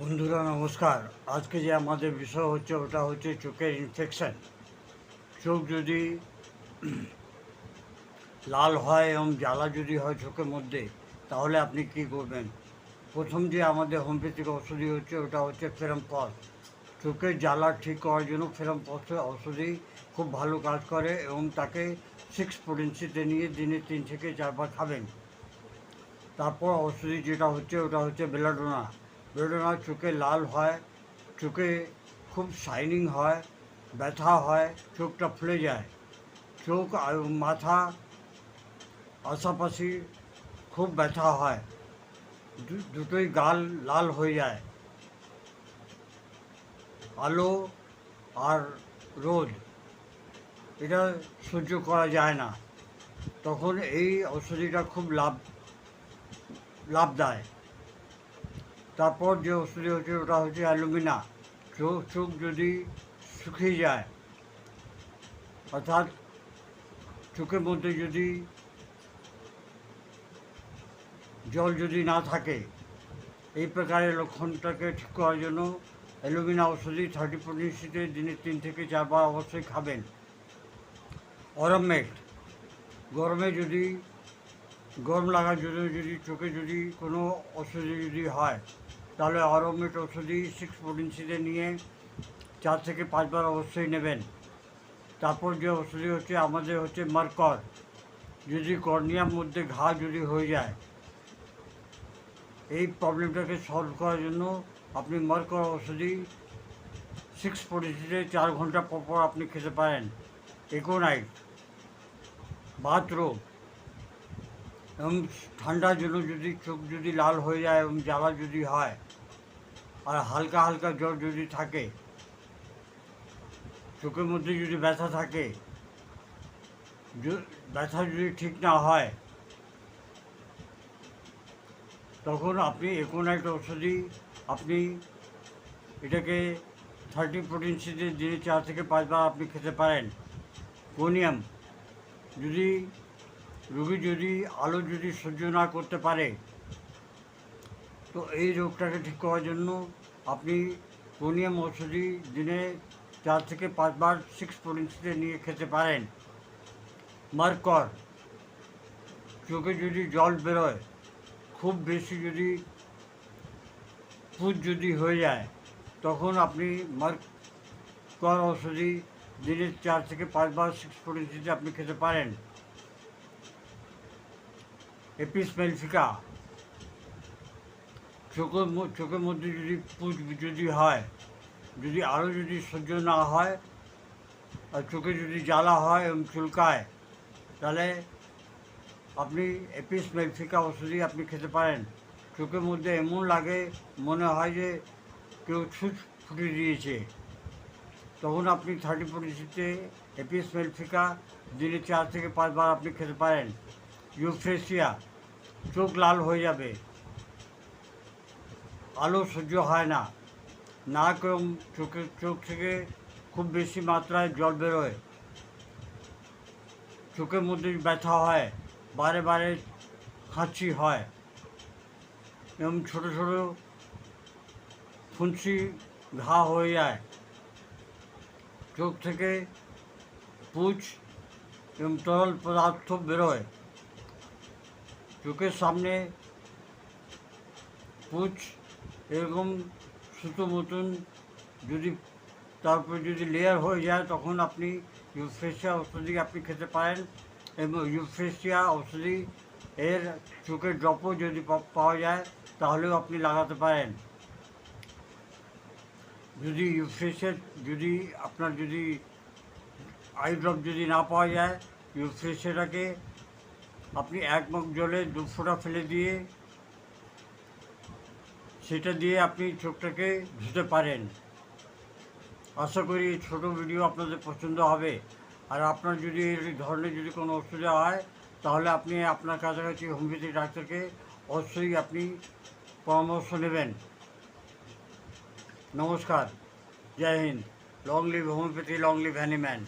বন্ধুরা, নমস্কার। আজকে যে আমাদের বিষয় হচ্ছে, ওটা হচ্ছে চোখের ইনফেকশান চোখ যদি লাল হয় এবং জ্বালা যদি হয় চোখের মধ্যে, তাহলে আপনি কি করবেন? প্রথম যে আমাদের হোমিওপ্যাথিক ওষুধই হচ্ছে, ওটা হচ্ছে ফেরামপস চোখের জ্বালা ঠিক করার জন্য ফেরামপস ওষুধই খুব ভালো কাজ করে এবং তাকে সিক্স পোটেন্সিতে নিয়ে দিনে তিন থেকে চারবার খাবেন। তারপর ওষুধি যেটা হচ্ছে, ওটা হচ্ছে বেলাডোনা বেলাডোনা চোখে লাল হয় চোখে খুব শাইনিং হয় ব্যথা হয় চোখটা ফুলে যায় চোখ আর মাথা পাশাপাশি খুব ব্যথা হয় দু- দুটোই গাল লাল হয়ে যায় আলো আর রোদ এটা সহ্য করা যায় না তখন এই ওষুধিটা খুব লাভ লাভ দেয় তারপর যে ওষুধি হচ্ছে ওটা হচ্ছে অ্যালুমিনা। চোখ চোখ যদি শুকিয়ে যায়, অর্থাৎ চোখের মধ্যে যদি জল যদি না থাকে, এই প্রকারের লক্ষণটাকে ঠিক করার জন্য অ্যালুমিনা ওষুধি থার্টি পঁচিশিতে দিনে তিন থেকে চারবার অবশ্যই খাবেন। অরমেট গরমে যদি গরম লাগার জন্য যদি চোখে যদি কোনো অসুবিধা যদি হয় তাহলে অরমেট ওষুধই সিক্স পোটেন্সিতে নিয়ে চার থেকে পাঁচবার অবশ্যই নেবেন। তারপর যে ওষুধি হচ্ছে আমাদের হচ্ছে মার্কর। যদি কর্নিয়ার মধ্যে ঘা যদি হয়ে যায়, এই প্রবলেমটাকে সলভ করার জন্য আপনি মার্কর ওষুধি সিক্স পোটেন্সিতে চার ঘণ্টা পর পর আপনি খেতে পারেন। একোনাইট বাথরোগ এবং ঠান্ডার জন্য যদি চোখ যদি লাল হয়ে যায় এবং জ্বালা যদি হয়, আর হালকা হালকা জ্বর যদি থাকে, চোখের মধ্যে যদি ব্যথা থাকে ব্যথা যদি ঠিক না হয়, তখন আপনি একোনাইট ওষুধই আপনি এটাকে থার্টি পোটেন্সিতে দিনে চার থেকে পাঁচবার আপনি খেতে পারেন। কোনিয়াম যদি রোগী যদি, আলো যদি সহ্য না করতে পারে, তো এই রোগটাকে ঠিক করার জন্য আপনি কোনিয়াম ওষুধি দিনে চার থেকে পাঁচবার সিক্স পোটেন্সিতে নিয়ে খেতে পারেন। মার্কর, চোখে যদি জল বেরোয়, খুব বেশি যদি পুজ যদি হয়ে যায়, তখন আপনি মার্কর ওষুধি দিনে চার থেকে পাঁচবার সিক্স পোটেন্সিতে আপনি খেতে পারেন। এপিস মেলফিকা চোখের চোখের মধ্যে যদি পুজ যদি হয়, যদি আরও যদি সহ্য না হয়, আর চোখে যদি জ্বালা হয় এবং চুলকায়, তাহলে আপনি এপিস মেলফিকা ওষুধই আপনি খেতে পারেন। চোখের মধ্যে এমন লাগে, মনে হয় যে কেউ ছুঁচ ফুটিয়ে দিয়েছে। তখন আপনি থার্টি পরিস্থিতিতে এপিস মেলফিকা দিনে চার থেকে পাঁচবার আপনি খেতে পারেন। ইউফ্রেসিয়া চোখ লাল হয়ে যাবে। আলো সহ্য হয় না। নাক এবং চোখের চোখ থেকে খুব বেশি মাত্রায় জল বেরোয়। চোখের মধ্যে ব্যথা হয়, বারে বারে হাঁচি হয়। এবং ছোটো ছোটো ফুঞ্চি ঘা হয়ে যায়। চোখ থেকে পুচ এবং তরল পদার্থ বেরোয়। চোখের সামনে পুচ এরকম সুতো মতন যদি তারপর যদি লেয়ার হয়ে যায়, তখন আপনি ইউফ্রেশিয়া ওষুধি আপনি খেতে পারেন এবং ইউফ্রেশিয়া ওষুধি এর চোখের ড্রপও যদি পাওয়া যায়, তাহলেও আপনি লাগাতে পারেন। যদি ইউফ্রেশিয়া যদি আপনার যদি আই ড্রপ যদি না পাওয়া যায় ইউফ্রেশিয়াটাকে আপনি এক মগ জলে দু ফোঁটা ফেলে দিয়ে সেটা দিয়ে আপনি চোখটাকে ধুতে পারেন। আশা করি ছোটো ভিডিও আপনাদের পছন্দ হবে। আর আপনার যদি এই ধরনের যদি কোনো অসুবিধা হয়, তাহলে আপনি আপনার কাছাকাছি হোমিওপ্যাথি ডাক্তারকে অবশ্যই আপনি পরামর্শ নেবেন। নমস্কার। জয় Hind. Long live homeopathy long live Hahnemann